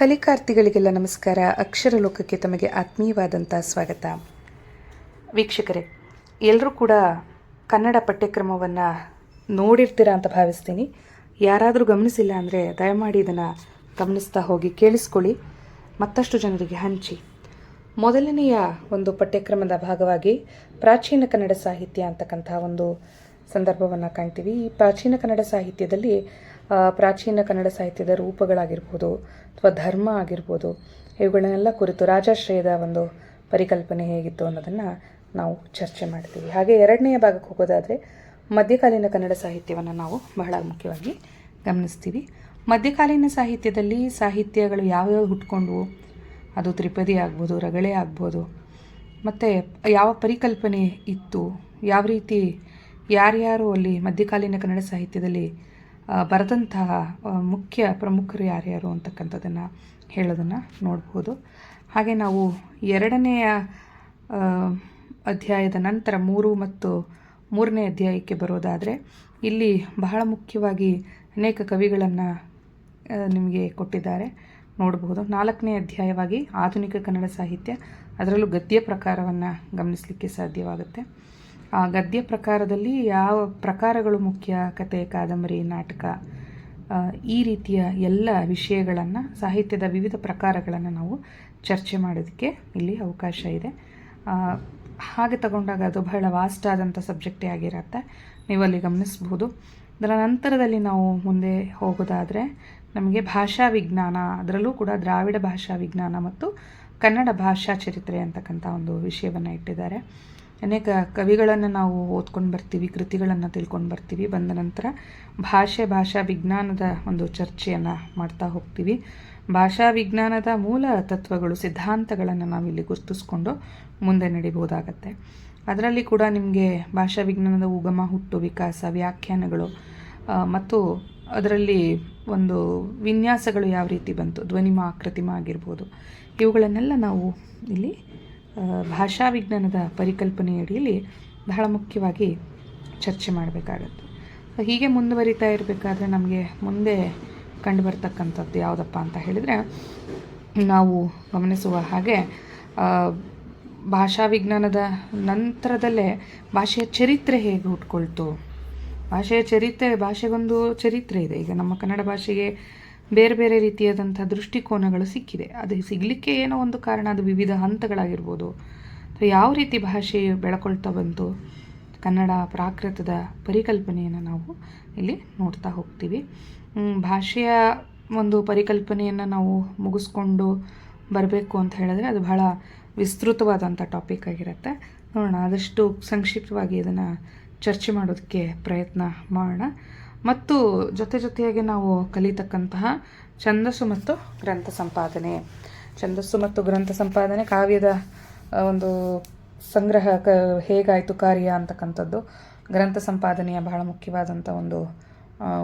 ಕಲಿಕಾರ್ಥಿಗಳಿಗೆಲ್ಲ ನಮಸ್ಕಾರ. ಅಕ್ಷರ ಲೋಕಕ್ಕೆ ತಮಗೆ ಆತ್ಮೀಯವಾದಂಥ ಸ್ವಾಗತ. ವೀಕ್ಷಕರೇ ಎಲ್ಲರೂ ಕೂಡ ಕನ್ನಡ ಪಠ್ಯಕ್ರಮವನ್ನು ನೋಡಿರ್ತೀರಾ ಅಂತ ಭಾವಿಸ್ತೀನಿ. ಯಾರಾದರೂ ಗಮನಿಸಿಲ್ಲ ಅಂದರೆ ದಯಮಾಡಿ ಇದನ್ನು ಗಮನಿಸ್ತಾ ಹೋಗಿ ಕೇಳಿಸ್ಕೊಳ್ಳಿ. ಮತ್ತಷ್ಟು ಜನರಿಗೆ ಹಂಚಿ. ಮೊದಲನೆಯ ಒಂದು ಪಠ್ಯಕ್ರಮದ ಭಾಗವಾಗಿ ಪ್ರಾಚೀನ ಕನ್ನಡ ಸಾಹಿತ್ಯ ಅಂತಕ್ಕಂಥ ಒಂದು ಸಂದರ್ಭವನ್ನು ಕಾಣ್ತೀವಿ. ಈ ಪ್ರಾಚೀನ ಕನ್ನಡ ಸಾಹಿತ್ಯದಲ್ಲಿ ಪ್ರಾಚೀನ ಕನ್ನಡ ಸಾಹಿತ್ಯದ ರೂಪಗಳಾಗಿರ್ಬೋದು, ಅಥವಾ ಧರ್ಮ ಆಗಿರ್ಬೋದು, ಇವುಗಳನ್ನೆಲ್ಲ ಕುರಿತು ರಾಜಾಶ್ರಯದ ಒಂದು ಪರಿಕಲ್ಪನೆ ಹೇಗಿತ್ತು ಅನ್ನೋದನ್ನು ನಾವು ಚರ್ಚೆ ಮಾಡ್ತೀವಿ. ಹಾಗೆ ಎರಡನೆಯ ಭಾಗಕ್ಕೆ ಹೋಗೋದಾದರೆ, ಮಧ್ಯಕಾಲೀನ ಕನ್ನಡ ಸಾಹಿತ್ಯವನ್ನು ನಾವು ಬಹಳ ಮುಖ್ಯವಾಗಿ ಗಮನಿಸ್ತೀವಿ. ಮಧ್ಯಕಾಲೀನ ಸಾಹಿತ್ಯದಲ್ಲಿ ಸಾಹಿತ್ಯಗಳು ಯಾವ್ಯಾವ ಹುಟ್ಕೊಂಡ್ವು? ಅದು ತ್ರಿಪದಿ ಆಗ್ಬೋದು, ರಗಳೆ ಆಗ್ಬೋದು, ಮತ್ತು ಯಾವ ಪರಿಕಲ್ಪನೆ ಇತ್ತು? ಯಾವ ರೀತಿ, ಯಾರ್ಯಾರು ಅಲ್ಲಿ ಮಧ್ಯಕಾಲೀನ ಕನ್ನಡ ಸಾಹಿತ್ಯದಲ್ಲಿ ಬರೆದಂತಹ ಮುಖ್ಯ ಪ್ರಮುಖರು ಯಾರ್ಯಾರು ಅಂತಕ್ಕಂಥದ್ದನ್ನು ಹೇಳೋದನ್ನು ನೋಡ್ಬೋದು. ಹಾಗೆ ನಾವು ಎರಡನೆಯ ಅಧ್ಯಾಯದ ನಂತರ ಮೂರು ಮತ್ತು ಮೂರನೇ ಅಧ್ಯಾಯಕ್ಕೆ ಬರೋದಾದರೆ, ಇಲ್ಲಿ ಬಹಳ ಮುಖ್ಯವಾಗಿ ಅನೇಕ ಕವಿಗಳನ್ನು ನಿಮಗೆ ಕೊಟ್ಟಿದ್ದಾರೆ. ನೋಡಬಹುದು ನಾಲ್ಕನೇ ಅಧ್ಯಾಯವಾಗಿ ಆಧುನಿಕ ಕನ್ನಡ ಸಾಹಿತ್ಯ, ಅದರಲ್ಲೂ ಗದ್ಯ ಪ್ರಕಾರವನ್ನು ಗಮನಿಸಲಿಕ್ಕೆ ಸಾಧ್ಯವಾಗುತ್ತೆ. ಗದ್ಯ ಪ್ರಕಾರದಲ್ಲಿ ಯಾವ ಪ್ರಕಾರಗಳು ಮುಖ್ಯ? ಕತೆ, ಕಾದಂಬರಿ, ನಾಟಕ ಈ ರೀತಿಯ ಎಲ್ಲ ವಿಷಯಗಳನ್ನು, ಸಾಹಿತ್ಯದ ವಿವಿಧ ಪ್ರಕಾರಗಳನ್ನು ನಾವು ಚರ್ಚೆ ಮಾಡೋದಕ್ಕೆ ಇಲ್ಲಿ ಅವಕಾಶ ಇದೆ. ಹಾಗೆ ತಗೊಂಡಾಗ ಅದು ಬಹಳ ವಾಸ್ಟ್ ಆದಂಥ ಸಬ್ಜೆಕ್ಟೇ ಆಗಿರುತ್ತೆ. ನೀವು ಅಲ್ಲಿ ಗಮನಿಸ್ಬೋದು. ಅದರ ನಂತರದಲ್ಲಿ ನಾವು ಮುಂದೆ ಹೋಗೋದಾದರೆ, ನಮಗೆ ಭಾಷಾ ವಿಜ್ಞಾನ, ಅದರಲ್ಲೂ ಕೂಡ ದ್ರಾವಿಡ ಭಾಷಾ ವಿಜ್ಞಾನ ಮತ್ತು ಕನ್ನಡ ಭಾಷಾ ಚರಿತ್ರೆ ಅಂತಕ್ಕಂಥ ಒಂದು ವಿಷಯವನ್ನು ಇಟ್ಟಿದ್ದಾರೆ. ಅನೇಕ ಕವಿಗಳನ್ನು ನಾವು ಓದ್ಕೊಂಡು ಬರ್ತೀವಿ, ಕೃತಿಗಳನ್ನು ತಿಳ್ಕೊಂಡು ಬರ್ತೀವಿ. ಬಂದ ನಂತರ ಭಾಷೆ, ಭಾಷಾ ವಿಜ್ಞಾನದ ಒಂದು ಚರ್ಚೆಯನ್ನು ಮಾಡ್ತಾ ಹೋಗ್ತೀವಿ. ಭಾಷಾ ವಿಜ್ಞಾನದ ಮೂಲ ತತ್ವಗಳು, ಸಿದ್ಧಾಂತಗಳನ್ನು ನಾವಿಲ್ಲಿ ಗುರುತಿಸ್ಕೊಂಡು ಮುಂದೆ ನಡಿಬೋದಾಗತ್ತೆ ಅದರಲ್ಲಿ ಕೂಡ ನಿಮಗೆ ಭಾಷಾ ವಿಜ್ಞಾನದ ಉಗಮ, ಹುಟ್ಟು, ವಿಕಾಸ, ವ್ಯಾಖ್ಯಾನಗಳು ಮತ್ತು ಅದರಲ್ಲಿ ಒಂದು ವಿನ್ಯಾಸಗಳು ಯಾವ ರೀತಿ ಬಂತು? ಧ್ವನಿಮ ಆಕೃತಿಮ ಆಗಿರ್ಬೋದು. ಇವುಗಳನ್ನೆಲ್ಲ ನಾವು ಇಲ್ಲಿ ಭಾಷಾ ವಿಜ್ಞಾನದ ಪರಿಕಲ್ಪನೆಯಡಿಯಲ್ಲಿ ಬಹಳ ಮುಖ್ಯವಾಗಿ ಚರ್ಚೆ ಮಾಡಬೇಕಾಗತ್ತೆ. ಹೀಗೆ ಮುಂದುವರಿತಾ ಇರಬೇಕಾದ್ರೆ ನಮಗೆ ಮುಂದೆ ಕಂಡು ಬರ್ತಕ್ಕಂಥದ್ದು ಯಾವುದಪ್ಪ ಅಂತ ಹೇಳಿದರೆ, ನಾವು ಗಮನಿಸುವ ಹಾಗೆ ಭಾಷಾ ವಿಜ್ಞಾನದ ನಂತರದಲ್ಲೇ ಭಾಷೆಯ ಚರಿತ್ರೆ ಹೇಗೆ ಹುಟ್ಕೊಳ್ತು ಭಾಷೆಯ ಚರಿತ್ರೆ, ಭಾಷೆಗೊಂದು ಚರಿತ್ರೆ ಇದೆ. ಈಗ ನಮ್ಮ ಕನ್ನಡ ಭಾಷೆಗೆ ಬೇರೆ ಬೇರೆ ರೀತಿಯಾದಂಥ ದೃಷ್ಟಿಕೋನಗಳು ಸಿಕ್ಕಿದೆ ಅದು ಸಿಗಲಿಕ್ಕೆ ಏನೋ ಒಂದು ಕಾರಣ, ಅದು ವಿವಿಧ ಹಂತಗಳಾಗಿರ್ಬೋದು. ಅಥವಾ ಯಾವ ರೀತಿ ಭಾಷೆ ಬೆಳಕೊಳ್ತಾ ಬಂತು? ಕನ್ನಡ ಪ್ರಾಕೃತದ ಪರಿಕಲ್ಪನೆಯನ್ನು ನಾವು ಇಲ್ಲಿ ನೋಡ್ತಾ ಹೋಗ್ತೀವಿ. ಭಾಷೆಯ ಒಂದು ಪರಿಕಲ್ಪನೆಯನ್ನು ನಾವು ಮುಗಿಸ್ಕೊಂಡು ಬರಬೇಕು ಅಂತ ಹೇಳಿದ್ರೆ ಅದು ಬಹಳ ವಿಸ್ತೃತವಾದಂಥ ಟಾಪಿಕ್ ಆಗಿರುತ್ತೆ. ನೋಡೋಣ, ಆದಷ್ಟು ಸಂಕ್ಷಿಪ್ತವಾಗಿ ಇದನ್ನು ಚರ್ಚೆ ಮಾಡೋದಕ್ಕೆ ಪ್ರಯತ್ನ ಮಾಡೋಣ. ಮತ್ತು ಜೊತೆ ಜೊತೆಯಾಗಿ ನಾವು ಕಲಿತಕ್ಕಂತಹ ಛಂದಸ್ಸು ಮತ್ತು ಗ್ರಂಥ ಸಂಪಾದನೆ. ಛಂದಸ್ಸು ಮತ್ತು ಗ್ರಂಥ ಸಂಪಾದನೆ ಕಾವ್ಯದ ಒಂದು ಸಂಗ್ರಹ, ಕ, ಹೇಗಾಯಿತು ಕಾರ್ಯ ಅಂತಕ್ಕಂಥದ್ದು ಗ್ರಂಥ ಸಂಪಾದನೆಯ ಬಹಳ ಮುಖ್ಯವಾದಂಥ ಒಂದು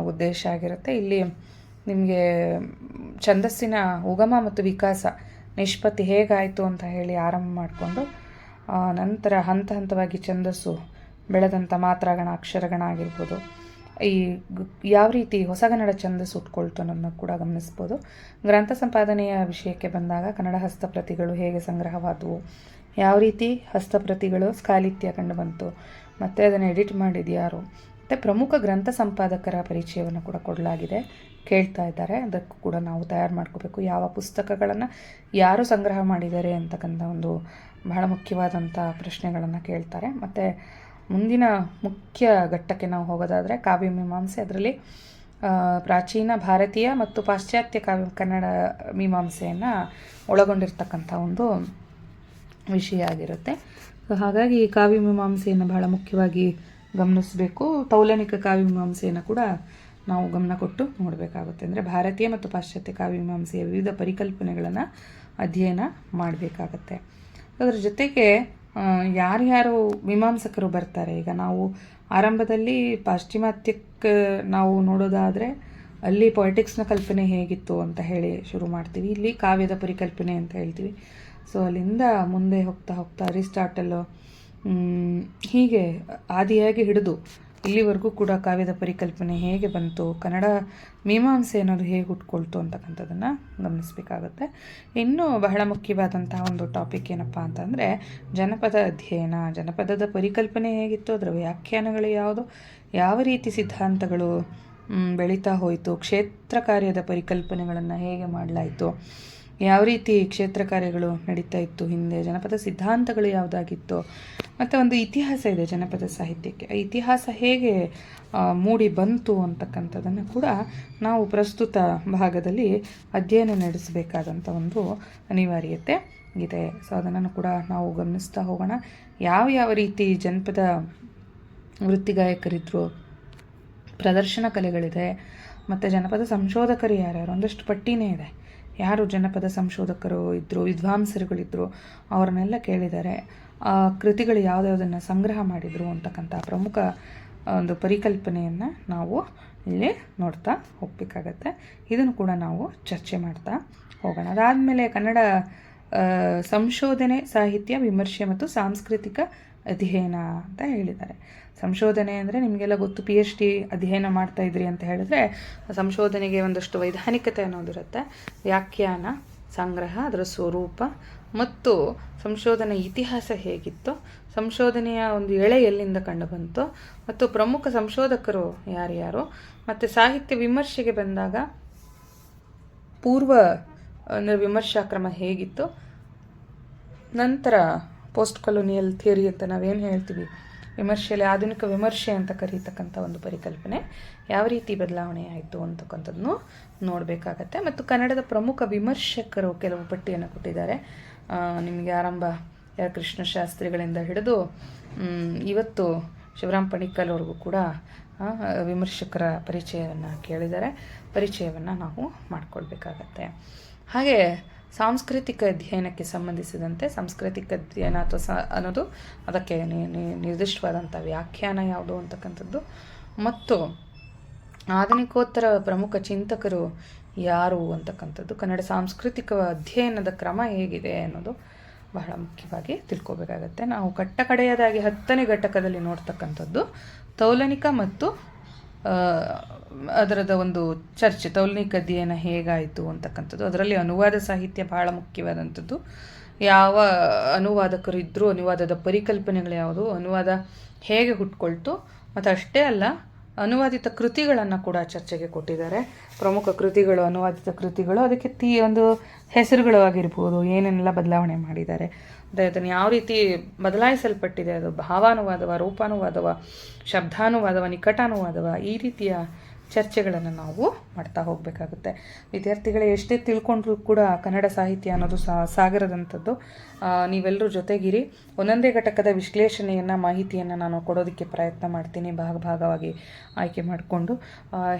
ಉದ್ದೇಶ ಆಗಿರುತ್ತೆ. ಇಲ್ಲಿ ನಿಮಗೆ ಛಂದಸ್ಸಿನ ಉಗಮ ಮತ್ತು ವಿಕಾಸ, ನಿಷ್ಪತ್ತಿ ಹೇಗಾಯಿತು ಅಂತ ಹೇಳಿ ಆರಂಭ ಮಾಡಿಕೊಂಡು ನಂತರ ಹಂತ ಹಂತವಾಗಿ ಛಂದಸ್ಸು ಬೆಳೆದಂಥ ಮಾತ್ರಗಣ, ಅಕ್ಷರಗಣ ಆಗಿರ್ಬೋದು ಈ ಯಾವ ರೀತಿ ಹೊಸಗನ್ನಡ ಛಂದಸ್ಸು ಉಟ್ಕೊಳ್ತು ಅನ್ನೋದನ್ನ ಕೂಡ ಗಮನಿಸ್ಬೋದು. ಗ್ರಂಥ ಸಂಪಾದನೆಯ ವಿಷಯಕ್ಕೆ ಬಂದಾಗ ಕನ್ನಡ ಹಸ್ತಪ್ರತಿಗಳು ಹೇಗೆ ಸಂಗ್ರಹವಾದವು, ಯಾವ ರೀತಿ ಹಸ್ತಪ್ರತಿಗಳು ಸ್ಕಾಲಿತ್ಯ ಕಂಡು ಬಂತು, ಮತ್ತು ಅದನ್ನು ಎಡಿಟ್ ಮಾಡಿದ ಯಾರು, ಮತ್ತು ಪ್ರಮುಖ ಗ್ರಂಥ ಸಂಪಾದಕರ ಪರಿಚಯವನ್ನು ಕೂಡ ಕೊಡಲಾಗಿದೆ. ಕೇಳ್ತಾ ಇದ್ದಾರೆ. ಅದಕ್ಕೂ ಕೂಡ ನಾವು ತಯಾರು ಮಾಡ್ಕೋಬೇಕು. ಯಾವ ಪುಸ್ತಕಗಳನ್ನು ಯಾರು ಸಂಗ್ರಹ ಮಾಡಿದ್ದಾರೆ ಅಂತಕ್ಕಂಥ ಒಂದು ಬಹಳ ಮುಖ್ಯವಾದಂಥ ಪ್ರಶ್ನೆಗಳನ್ನು ಕೇಳ್ತಾರೆ. ಮತ್ತು ಮುಂದಿನ ಮುಖ್ಯ ಘಟ್ಟಕ್ಕೆ ನಾವು ಹೋಗೋದಾದರೆ ಕಾವ್ಯ ಮೀಮಾಂಸೆ. ಅದರಲ್ಲಿ ಪ್ರಾಚೀನ ಭಾರತೀಯ ಮತ್ತು ಪಾಶ್ಚಾತ್ಯ ಕಾವ್ಯ ಕನ್ನಡ ಮೀಮಾಂಸೆಯನ್ನು ಒಳಗೊಂಡಿರ್ತಕ್ಕಂಥ ಒಂದು ವಿಷಯ ಆಗಿರುತ್ತೆ. ಸೊ ಹಾಗಾಗಿ ಕಾವ್ಯ ಮೀಮಾಂಸೆಯನ್ನು ಬಹಳ ಮುಖ್ಯವಾಗಿ ಗಮನಿಸಬೇಕು. ತೌಲನಿಕ ಕಾವ್ಯ ಮೀಮಾಂಸೆಯನ್ನು ಕೂಡ ನಾವು ಗಮನ ಕೊಟ್ಟು ನೋಡಬೇಕಾಗುತ್ತೆ. ಅಂದರೆ ಭಾರತೀಯ ಮತ್ತು ಪಾಶ್ಚಾತ್ಯ ಕಾವ್ಯ ಮೀಮಾಂಸೆಯ ವಿವಿಧ ಪರಿಕಲ್ಪನೆಗಳನ್ನು ಅಧ್ಯಯನ ಮಾಡಬೇಕಾಗತ್ತೆ. ಅದರ ಜೊತೆಗೆ ಯಾರ್ಯಾರು ಮೀಮಾಂಸಕರು ಬರ್ತಾರೆ? ಈಗ ನಾವು ಆರಂಭದಲ್ಲಿ ಪಾಶ್ಚಿಮಾತ್ಯಕ್ಕೆ ನಾವು ನೋಡೋದಾದರೆ ಅಲ್ಲಿ ಪೊಲಿಟಿಕ್ಸ್ನ ಕಲ್ಪನೆ ಹೇಗಿತ್ತು ಅಂತ ಹೇಳಿ ಶುರು ಮಾಡ್ತೀವಿ. ಇಲ್ಲಿ ಕಾವ್ಯದ ಪರಿಕಲ್ಪನೆ ಅಂತ ಹೇಳ್ತೀವಿ. ಸೊ ಅಲ್ಲಿಂದ ಮುಂದೆ ಹೋಗ್ತಾ ಹೋಗ್ತಾ ಅರಿಸ್ಟಾಟಲ್ ಹೀಗೆ ಆದಿಯಾಗಿ ಹಿಡಿದು ಇಲ್ಲಿವರೆಗೂ ಕೂಡ ಕಾವ್ಯದ ಪರಿಕಲ್ಪನೆ ಹೇಗೆ ಬಂತು, ಕನ್ನಡ ಮೀಮಾಂಸೆ ಅನ್ನೋದು ಹೇಗೆ ಹುಟ್ಕೊಳ್ತು ಅಂತಕ್ಕಂಥದ್ದನ್ನು ಗಮನಿಸಬೇಕಾಗುತ್ತೆ. ಇನ್ನೂ ಬಹಳ ಮುಖ್ಯವಾದಂತಹ ಒಂದು ಟಾಪಿಕ್ ಏನಪ್ಪ ಅಂತಂದರೆ, ಜನಪದ ಅಧ್ಯಯನ. ಜನಪದದ ಪರಿಕಲ್ಪನೆ ಹೇಗಿತ್ತು, ಅದರ ವ್ಯಾಖ್ಯಾನಗಳು ಯಾವುದು, ಯಾವ ರೀತಿ ಸಿದ್ಧಾಂತಗಳು ಬೆಳೀತಾ ಹೋಯಿತು, ಕ್ಷೇತ್ರ ಕಾರ್ಯದ ಪರಿಕಲ್ಪನೆಗಳನ್ನು ಹೇಗೆ ಮಾಡಲಾಯಿತು ಯಾವ ರೀತಿ ಕ್ಷೇತ್ರ ಕಾರ್ಯಗಳು ನಡೀತಾ ಇತ್ತು ಹಿಂದೆ? ಜನಪದ ಸಿದ್ಧಾಂತಗಳು ಯಾವುದಾಗಿತ್ತು? ಮತ್ತು ಒಂದು ಇತಿಹಾಸ ಇದೆ ಜನಪದ ಸಾಹಿತ್ಯಕ್ಕೆ. ಆ ಇತಿಹಾಸ ಹೇಗೆ ಮೂಡಿ ಬಂತು ಅಂತಕ್ಕಂಥದ್ದನ್ನು ಕೂಡ ನಾವು ಪ್ರಸ್ತುತ ಭಾಗದಲ್ಲಿ ಅಧ್ಯಯನ ನಡೆಸಬೇಕಾದಂಥ ಒಂದು ಅನಿವಾರ್ಯತೆ ಇದೆ. ಸೊ ಅದನ್ನು ಕೂಡ ನಾವು ಗಮನಿಸ್ತಾ ಹೋಗೋಣ. ಯಾವ ಯಾವ ರೀತಿ ಜನಪದ ವೃತ್ತಿಗಾಯಕರಿದ್ದರು ಪ್ರದರ್ಶನ ಕಲೆಗಳಿದೆ, ಮತ್ತು ಜನಪದ ಸಂಶೋಧಕರು ಯಾರ್ಯಾರು, ಒಂದಷ್ಟು ಪಟ್ಟಿನೇ ಇದೆ. ಯಾರು ಜನಪದ ಸಂಶೋಧಕರು ಇದ್ದರು ವಿದ್ವಾಂಸರುಗಳಿದ್ದರು ಅವ್ರನ್ನೆಲ್ಲ ಕೇಳಿದ್ದಾರೆ ಆ ಕೃತಿಗಳು ಯಾವುದ್ಯಾವುದನ್ನು ಸಂಗ್ರಹ ಮಾಡಿದರು ಅಂತಕ್ಕಂಥ ಪ್ರಮುಖ ಒಂದು ಪರಿಕಲ್ಪನೆಯನ್ನು ನಾವು ಇಲ್ಲಿ ನೋಡ್ತಾ ಹೋಗಬೇಕಾಗತ್ತೆ. ಇದನ್ನು ಕೂಡ ನಾವು ಚರ್ಚೆ ಮಾಡ್ತಾ ಹೋಗೋಣ. ಅದಾದಮೇಲೆ ಕನ್ನಡ ಸಂಶೋಧನೆ, ಸಾಹಿತ್ಯ, ವಿಮರ್ಶೆ ಮತ್ತು ಸಾಂಸ್ಕೃತಿಕ ಅಧ್ಯಯನ ಅಂತ ಹೇಳಿದ್ದಾರೆ. ಸಂಶೋಧನೆ ಅಂದರೆ ನಿಮಗೆಲ್ಲ ಗೊತ್ತು ಪಿ ಎಚ್ ಡಿ ಅಧ್ಯಯನ ಮಾಡ್ತಾ ಇದ್ರಿ ಅಂತ ಹೇಳಿದ್ರೆ ಸಂಶೋಧನೆಗೆ ಒಂದಷ್ಟು ವೈಧಾನಿಕತೆ ಅನ್ನೋದಿರುತ್ತೆ ವ್ಯಾಖ್ಯಾನ, ಸಂಗ್ರಹ, ಅದರ ಸ್ವರೂಪ ಮತ್ತು ಸಂಶೋಧನೆ ಇತಿಹಾಸ ಹೇಗಿತ್ತು, ಸಂಶೋಧನೆಯ ಒಂದು ಎಳೆ ಎಲ್ಲಿಂದ ಕಂಡುಬಂತು ಮತ್ತು ಪ್ರಮುಖ ಸಂಶೋಧಕರು ಯಾರ್ಯಾರು ಮತ್ತು ಸಾಹಿತ್ಯ ವಿಮರ್ಶೆಗೆ ಬಂದಾಗ ಪೂರ್ವ, ಅಂದರೆ ವಿಮರ್ಶಾ ಕ್ರಮ ಹೇಗಿತ್ತು, ನಂತರ ಪೋಸ್ಟ್ ಕೊಲೋನಿಯಲ್ ಥಿಯರಿ ಅಂತ ನಾವೇನು ಹೇಳ್ತೀವಿ? ವಿಮರ್ಶೆಯಲ್ಲಿ ಆಧುನಿಕ ವಿಮರ್ಶೆ ಅಂತ ಕರೀತಕ್ಕಂಥ ಒಂದು ಪರಿಕಲ್ಪನೆ. ಯಾವ ರೀತಿ ಬದಲಾವಣೆ ಆಯಿತು ಅಂತಕ್ಕಂಥದ್ದನ್ನು ನೋಡಬೇಕಾಗತ್ತೆ. ಮತ್ತು ಕನ್ನಡದ ಪ್ರಮುಖ ವಿಮರ್ಶಕರು ಕೆಲವು ಪಟ್ಟಿಯನ್ನು ಕೊಟ್ಟಿದ್ದಾರೆ. ನಿಮಗೆ ಆರಂಭ ಯಾರ ಕೃಷ್ಣ ಶಾಸ್ತ್ರಿಗಳಿಂದ ಹಿಡಿದು ಇವತ್ತು ಶಿವರಾಮ್ ಪಣಿಕಲ್ವರೆಗೂ ಕೂಡ ವಿಮರ್ಶಕರ ಪರಿಚಯವನ್ನು ಕೇಳಿದರೆ ಪರಿಚಯವನ್ನು ನಾವು ಮಾಡಿಕೊಳ್ಬೇಕಾಗತ್ತೆ. ಹಾಗೆ ಸಾಂಸ್ಕೃತಿಕ ಅಧ್ಯಯನಕ್ಕೆ ಸಂಬಂಧಿಸಿದಂತೆ ಸಾಂಸ್ಕೃತಿಕ ಅಧ್ಯಯನ ಅಥವಾ ಸ, ಅನ್ನೋದು ಅದಕ್ಕೆ ನಿರ್ದಿಷ್ಟವಾದಂಥ ವ್ಯಾಖ್ಯಾನ ಯಾವುದು ಅಂತಕ್ಕಂಥದ್ದು. ಮತ್ತು ಆಧುನಿಕೋತ್ತರ ಪ್ರಮುಖ ಚಿಂತಕರು ಯಾರು ಅಂತಕ್ಕಂಥದ್ದು, ಕನ್ನಡ ಸಾಂಸ್ಕೃತಿಕ ಅಧ್ಯಯನದ ಕ್ರಮ ಹೇಗಿದೆ ಅನ್ನೋದು ಬಹಳ ಮುಖ್ಯವಾಗಿ ತಿಳ್ಕೊಬೇಕಾಗತ್ತೆ. ನಾವು ಕಟ್ಟಕಡೆಯದಾಗಿ ಹತ್ತನೇ ಘಟಕದಲ್ಲಿ ನೋಡ್ತಕ್ಕಂಥದ್ದು ತೌಲನಿಕ ಮತ್ತು ಅದರದ ಒಂದು ಚರ್ಚೆ, ತೌಲನಿಕ ಅಧ್ಯಯನ ಹೇಗಾಯಿತು ಅಂತಕ್ಕಂಥದ್ದು. ಅದರಲ್ಲಿ ಅನುವಾದ ಸಾಹಿತ್ಯ ಬಹಳ ಮುಖ್ಯವಾದಂಥದ್ದು. ಯಾವ ಅನುವಾದಕರು ಇದ್ದರೂ ಅನುವಾದದ ಪರಿಕಲ್ಪನೆಗಳು ಯಾವುದು, ಅನುವಾದ ಹೇಗೆ ಹುಟ್ಕೊಳ್ತು ಮತ್ತು ಅಷ್ಟೇ ಅಲ್ಲ ಅನುವಾದಿತ ಕೃತಿಗಳನ್ನು ಕೂಡ ಚರ್ಚೆಗೆ ಕೊಟ್ಟಿದ್ದಾರೆ. ಪ್ರಮುಖ ಕೃತಿಗಳು, ಅನುವಾದಿತ ಕೃತಿಗಳು, ಅದಕ್ಕೆ ತೀ ಒಂದು ಹೆಸರುಗಳು ಆಗಿರ್ಬೋದು, ಏನೇನೆಲ್ಲ ಬದಲಾವಣೆ ಮಾಡಿದ್ದಾರೆ. ಅದೇ ಅದನ್ನು ಯಾವ ರೀತಿ ಬದಲಾಯಿಸಲ್ಪಟ್ಟಿದೆ? ಅದು ಭಾವಾನುವಾದವ, ರೂಪಾನುವಾದವ, ಶಬ್ದಾನುವಾದವ, ನಿಕಟಾನುವಾದವ, ಈ ರೀತಿಯ ಚರ್ಚೆಗಳನ್ನು ನಾವು ಮಾಡ್ತಾ ಹೋಗಬೇಕಾಗುತ್ತೆ. ವಿದ್ಯಾರ್ಥಿಗಳೇ ಎಷ್ಟೇ ತಿಳ್ಕೊಂಡ್ರೂ ಕೂಡ ಕನ್ನಡ ಸಾಹಿತ್ಯ ಅನ್ನೋದು ಸಾಗರದಂಥದ್ದು. ನೀವೆಲ್ಲರೂ ಜೊತೆಗಿರಿ. ಒಂದೊಂದೇ ಘಟಕದ ವಿಶ್ಲೇಷಣೆಯನ್ನು, ಮಾಹಿತಿಯನ್ನು ನಾನು ಕೊಡೋದಕ್ಕೆ ಪ್ರಯತ್ನ ಮಾಡ್ತೀನಿ. ಭಾಗ ಭಾಗವಾಗಿ ಆಯ್ಕೆ ಮಾಡಿಕೊಂಡು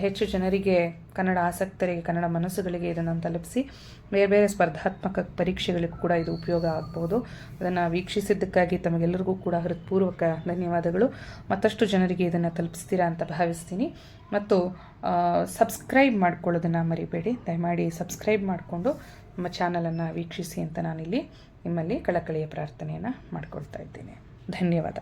ಹೆಚ್ಚು ಜನರಿಗೆ ಕನ್ನಡ ಆಸಕ್ತರಿಗೆ, ಕನ್ನಡ ಮನಸ್ಸುಗಳಿಗೆ ಇದನ್ನು ತಲುಪಿಸಿ ಬೇರೆ ಬೇರೆ ಸ್ಪರ್ಧಾತ್ಮಕ ಪರೀಕ್ಷೆಗಳಿಗೂ ಕೂಡ ಇದು ಉಪಯೋಗ ಆಗ್ಬೋದು ಅದನ್ನು ವೀಕ್ಷಿಸಿದ್ದಕ್ಕಾಗಿ ತಮಗೆಲ್ಲರಿಗೂ ಕೂಡ ಹೃತ್ಪೂರ್ವಕ ಧನ್ಯವಾದಗಳು. ಮತ್ತಷ್ಟು ಜನರಿಗೆ ಇದನ್ನು ತಲುಪಿಸ್ತೀರಾ ಅಂತ ಭಾವಿಸ್ತೀನಿ. ಮತ್ತು ಸಬ್ಸ್ಕ್ರೈಬ್ ಮಾಡ್ಕೊಳ್ಳೋದನ್ನು ಮರಿಬೇಡಿ. ದಯಮಾಡಿ ಸಬ್ಸ್ಕ್ರೈಬ್ ಮಾಡಿಕೊಂಡು ನಮ್ಮ ಚಾನಲನ್ನು ವೀಕ್ಷಿಸಿ ಅಂತ ನಾನಿಲ್ಲಿ ನಿಮ್ಮಲ್ಲಿ ಕಳಕಳಿಯ ಪ್ರಾರ್ಥನೆಯನ್ನು ಮಾಡ್ಕೊಳ್ತಾ ಇದ್ದೇನೆ. ಧನ್ಯವಾದ.